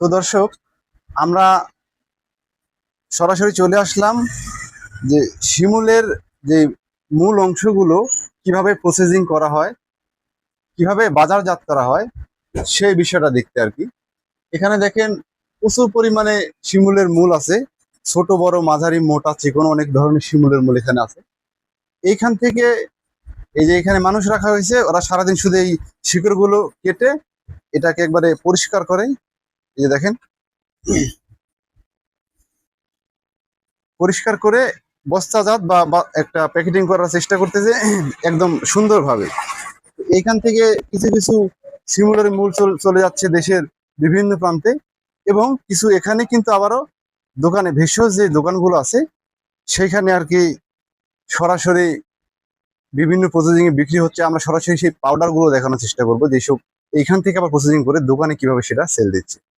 তো দর্শক, আমরা সরাসরি চলে আসলাম যে শিমুলের যে মূল অংশগুলো কীভাবে প্রসেসিং করা হয়, কীভাবে বাজারজাত করা হয় সেই বিষয়টা দেখতে আর কি। এখানে দেখেন প্রচুর পরিমাণে শিমুলের মূল আছে, ছোট, বড়, মাঝারি, মোটা চিকন অনেক ধরনের শিমুলের মূল এখানে আছে। এইখান থেকে এই যে এখানে মানুষ রাখা হয়েছে, ওরা সারাদিন শুধু এই শিকড়গুলো কেটে এটাকে একবারে পরিষ্কার করে এই যে দেখেন। পরিষ্কার করে বস্তাজাত বা একটা প্যাকেটিং করার চেষ্টা করতেছে, একদম সুন্দরভাবে। এইখান থেকে কিছু কিছু শিমুলের মূল চলে যাচ্ছে দেশের বিভিন্ন প্রান্তে এবং কিছু এখানে কিন্তু আবারও দোকানে ভেষজ যে দোকানগুলো আছে, সেইখানে আর কি সরাসরি বিভিন্ন প্রসেসিং এ বিক্রি হচ্ছে। আমরা সরাসরি সেই পাউডারগুলো দেখানোর চেষ্টা করব যেসব এইখান থেকে আবার প্রসেসিং করে দোকানে কীভাবে সেটা সেল দিচ্ছে।